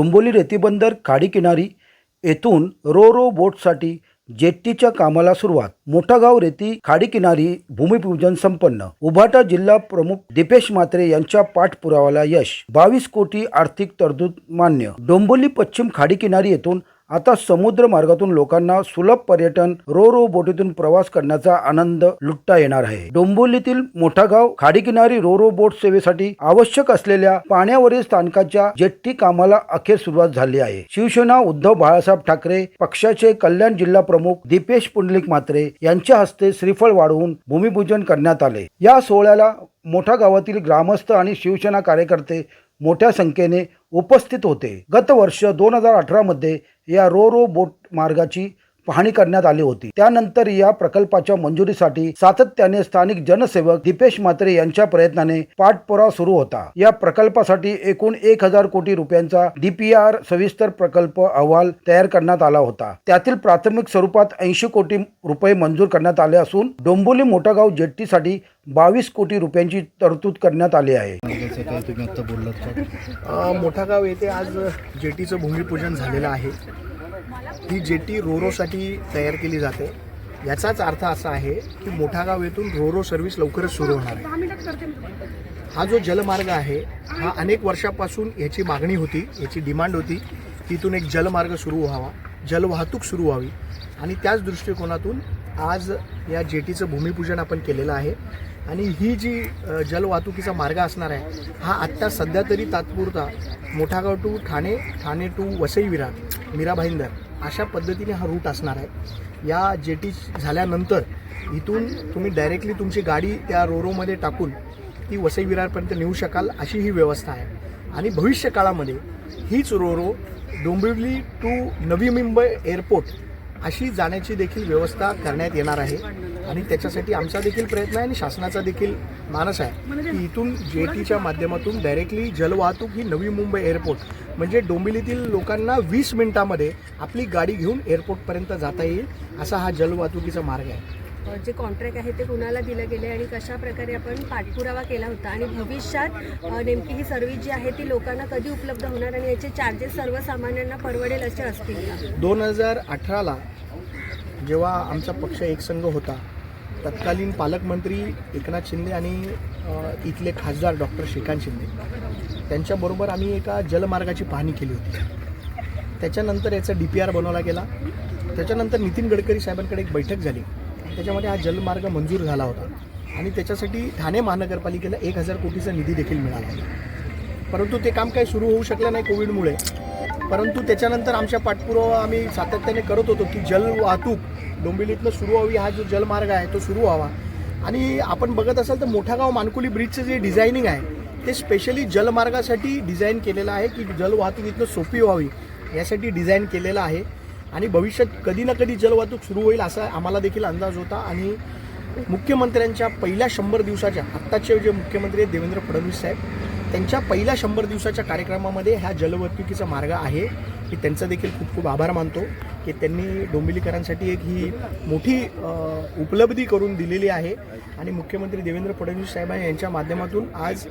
डोंबोली रेतीबंदर खाडीकिनारी येथून row row बोटसाठी जेट्टीच्या कामाला सुरुवात. मोठा गाव रेती खाडीकिनारी भूमिपूजन संपन्न. उभाटा जिल्हा प्रमुख दीपेश मात्रे यांच्या पाठपुराव्याला यश. बावीस कोटी आर्थिक तरतूद मान्य. डोंबोली पश्चिम खाडीकिनारी येथून आता समुद्र मार्गातून लोकांना सुलभ पर्यटन रो रो बोटीतून प्रवास करण्याचा आनंद लुटता येणार आहे. डोंबिवलीतील मोठा गाव खाडीकिनारी रो रो बोट सेवेसाठी आवश्यक असलेल्या पाण्यावरील स्थानकाच्या जेट्टी कामाला अखेर सुरुवात झाली आहे. शिवसेना उद्धव बाळासाहेब ठाकरे पक्षाचे कल्याण जिल्हा प्रमुख दीपेश पुंडलिक म्हात्रे यांच्या हस्ते श्रीफळ वाढवून भूमिपूजन करण्यात आले. या सोहळ्याला मोठा गावातील ग्रामस्थ आणि शिवसेना कार्यकर्ते मोठ्या संख्येने उपस्थित होते. गत वर्ष दोन हजार अठरामध्ये या रो रो बोट मार्गाची पाहणी करण्यात आली होती. त्यानंतर या प्रकल्पाच्या मंजुरीसाठी सातत्याने स्थानिक जनसेवक दीपेश म्हात्रे यांच्या प्रयत्नाने पाठपुरावा सुरू होता. या प्रकल्पासाठी एकूण एक हजार कोटी रुपयांचा डीपीआर सविस्तर प्रकल्प अहवाल तयार करण्यात आला होता. त्यातील प्राथमिक स्वरूपात ऐंशी कोटी रुपये मंजूर करण्यात आले असून डोंबोली मोठागाव जेट्टीसाठी बावीस कोटी रुपयांची तरतूद करण्यात आली आहे. मोठागाव येथे आज जेटीचं भूमिपूजन झालेलं आहे. ही जेटी रोरोसाठी तयार केली जाते. याचाच अर्थ असा आहे की मोठागाव येथून रोरो सर्व्हिस लवकरच सुरू होणार आहे. हा जो जलमार्ग आहे हा अनेक वर्षापासून याची मागणी होती याची डिमांड होती. की इथून एक जलमार्ग सुरू व्हावा जलवाहतूक सुरू व्हावी. आणि त्याच दृष्टिकोनातून आज या जेटीचं भूमिपूजन आपण केलेलं आहे. आणि ही जी जलवाहतुकीचा मार्ग असणार आहे हा आत्ता सध्या तरी तात्पुरता मोठागाव टू ठाणे ठाणे टू वसई विरार मीरा भाईंदर अशा पद्धतीने हा रूट असणार आहे. या जेटी झाल्यानंतर इथून तुम्ही डायरेक्टली तुमची गाडी त्या रोरोमध्ये टाकून ती वसई विरारपर्यंत नेऊ शकाल अशी ही व्यवस्था आहे. आणि भविष्य काळामध्ये हीच Ro-Ro Dombivli to Navi Mumbai airport अशी जाण्याची देखील व्यवस्था करण्यात येणार आहे. आणि त्याच्यासाठी आमचा देखील प्रयत्न आहे आणि शासनाचा देखील मानस आहे की इथून जेटीच्या माध्यमातून डायरेक्टली जलवाहतूक ही नवी मुंबई एअरपोर्ट म्हणजे डोंबिवलीतील लोकांना वीस मिनिटामध्ये आपली गाडी घेऊन एअरपोर्टपर्यंत जाता येईल असा हा जलवाहतुकीचा मार्ग आहे. जे कॉन्ट्रॅक्ट आहे ते कुणाला दिलं गेले आणि कशा प्रकारे आपण पाठपुरावा केला होता आणि भविष्यात नेमकी ही सर्व्हिस जी आहे ती लोकांना कधी उपलब्ध होणार आणि याचे चार्जेस सर्वसामान्यांना परवडेल असे असतील का? दोन हजार अठराला जेव्हा आमचा पक्ष एकसंघ होता तत्कालीन पालकमंत्री एकनाथ शिंदे आणि इथले खासदार डॉक्टर श्रीकांत शिंदे. त्यांच्याबरोबर आम्ही एका जलमार्गाची पाहणी केली होती. त्याच्यानंतर याचा डी पी आर बनवला गेला. त्याच्यानंतर नितीन गडकरी साहेबांकडे एक बैठक झाली. त्याच्यामध्ये हा जलमार्ग मंजूर झाला होता. आणि त्याच्यासाठी ठाणे महानगरपालिकेला एक हजार कोटीचा निधी देखील मिळाला होता. परंतु ते काम काही सुरू होऊ शकलं नाही कोविडमुळे. परंतु त्याच्यानंतर आमच्या पाठपुरावा आम्ही सातत्याने करत होतो की जल वाहतूक डोंबिवलीतनं सुरू व्हावी हा जो जलमार्ग आहे तो सुरू व्हावा. आणि आपण बघत असाल तर मोठा गाव मानकुली ब्रिजचं जे डिझायनिंग आहे ते स्पेशली जलमार्गासाठी डिझाईन केलेलं आहे की जलवाहतूक इथनं सोपी व्हावी यासाठी डिझाईन केलेलं आहे. आणि भविष्यात कधी ना कधी जलवाहतूक सुरू होईल असा आम्हाला देखील अंदाज होता. आणि मुख्यमंत्र्यांच्या पहिल्या शंभर दिवसाच्या आत्ताचे जे मुख्यमंत्री आहेत देवेंद्र फडणवीस साहेब त्यांच्या पहिल्या शंभर दिवसाच्या कार्यक्रमामध्ये ह्या जलवाहतुकीचा मार्ग आहे. की त्यांचा देखील खूप खूप आभार मानतो की त्यांनी डोंबिवलीकरांसाठी एक ही मोठी उपलब्धी करून दिलेली आहे. आणि मुख्यमंत्री देवेंद्र फडणवीस साहेब यांच्या माध्यमातून आज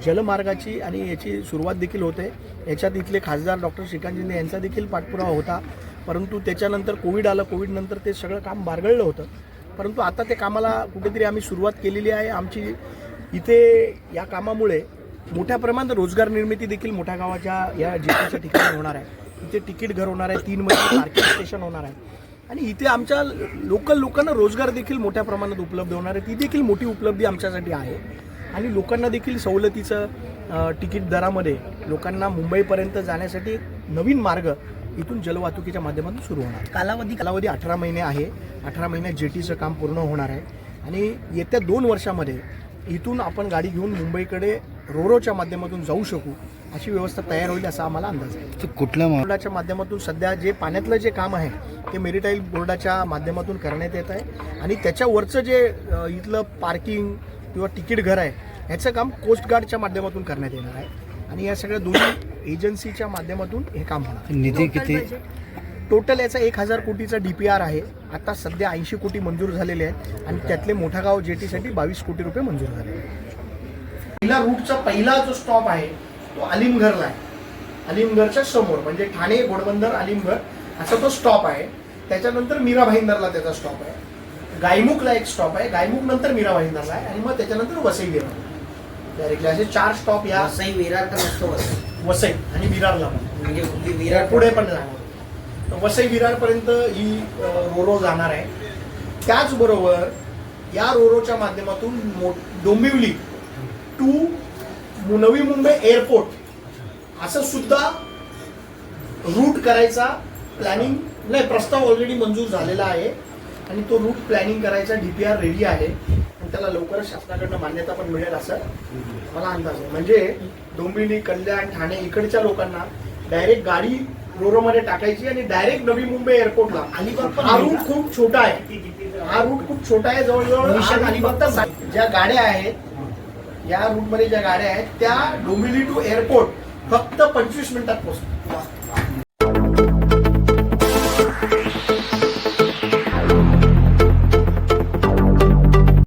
जलमार्गाची आणि याची सुरुवात देखील होते. याच्यात इथले खासदार डॉक्टर श्रीकांतजींनी यांचा देखील पाठपुरावा होता. परंतु त्याच्यानंतर कोविड आलं. कोविडनंतर ते सगळं काम बारगळलं होतं. परंतु आता ते कामाला कुठेतरी आम्ही सुरुवात केलेली आहे. आमची इथे या कामामुळे मोठ्या प्रमाणात रोजगार निर्मिती देखील मोठ्या गावाच्या या जिल्ह्याच्या ठिकाणी होणार आहे. इथे तिकीट घर होणार आहे. तीन महिने मार्केट स्टेशन होणार आहे. आणि इथे आमच्या लोकल लोकांना रोजगार देखील मोठ्या प्रमाणात उपलब्ध होणार आहे. ती देखील मोठी उपलब्धी आमच्यासाठी आहे. आणि लोकांना देखील सवलतीचं तिकीट दरामध्ये लोकांना मुंबईपर्यंत जाण्यासाठी एक नवीन मार्ग इथून जलवाहतुकीच्या माध्यमातून सुरू होणार. कालावधी कालावधी अठरा महिने आहे. अठरा महिन्यात जेटीचं काम पूर्ण होणार आहे. आणि येत्या दोन वर्षामध्ये इथून आपण गाडी घेऊन मुंबईकडे रोरोच्या माध्यमातून जाऊ शकू अशी व्यवस्था तयार होईल असा आम्हाला अंदाज आहे. कुठल्या बोर्डाच्या माध्यमातून सध्या जे पाण्यातलं जे काम आहे ते मेरिटाईल बोर्डाच्या माध्यमातून करण्यात येत आहे. आणि त्याच्यावरचं जे इथलं पार्किंग किंवा तिकीट घर आहे ह्याचं काम कोस्टगार्डच्या माध्यमातून करण्यात येणार आहे. आणि या सगळ्या दोन्ही एजन्सीच्या माध्यमातून हे काम होणार निधी किती? टोटल याचा एक हजार कोटीचा डी पी आर आहे. आता सध्या ऐंशी कोटी मंजूर झालेले आहेत आणि त्यातले मोठा गाव जेटीसाठी बावीस कोटी रुपये मंजूर झाले. पहिला रूटचा पहिला जो स्टॉप आहे तो अलिमघरला आहे. अलिमगडच्या समोर म्हणजे ठाणे घोडबंदर अलिमगड असा तो स्टॉप आहे. त्याच्यानंतर मीरा भाईंदरला त्याचा स्टॉप आहे. गायमुखला एक स्टॉप आहे. गायमुख नंतर मीरा भाईंदरला आहे. आणि मग त्याच्यानंतर वसई विरार. डायरेक्टली असे चार स्टॉप या वसई विरार तर नसतो वसई. वसई आणि विरारला म्हणजे विरार पुढे पण जाणार. तर वसई विरारपर्यंत ही रोरो जाणार आहे. त्याचबरोबर या रोरोच्या माध्यमातून मो डोंबिवली टू नवी मुंबई एअरपोर्ट असं सुद्धा रूट करायचा प्लॅनिंग नाही प्रस्ताव ऑलरेडी मंजूर झालेला आहे. आणि तो रूट प्लॅनिंग करायचा डीपीआर रेडी आहे. आणि त्याला लवकरच शासनाकडनं मान्यता पण मिळेल असं मला अंदाज आहे. म्हणजे डोंबिवली कल्याण ठाणे इकडच्या लोकांना डायरेक्ट गाडी रोरोमध्ये टाकायची आणि डायरेक्ट नवी मुंबई एअरपोर्टला अलिबाग हा रूट? खूप छोटा आहे. हा रूट खूप छोटा आहे. जवळजवळ भविष्यात रूट अलिबाग फक्त सा- ज्या गाड्या आहेत या रूटमध्ये ज्या गाड्या आहेत त्या डोंबिवली टू एअरपोर्ट फक्त पंचवीस मिनिटात पोहोचतात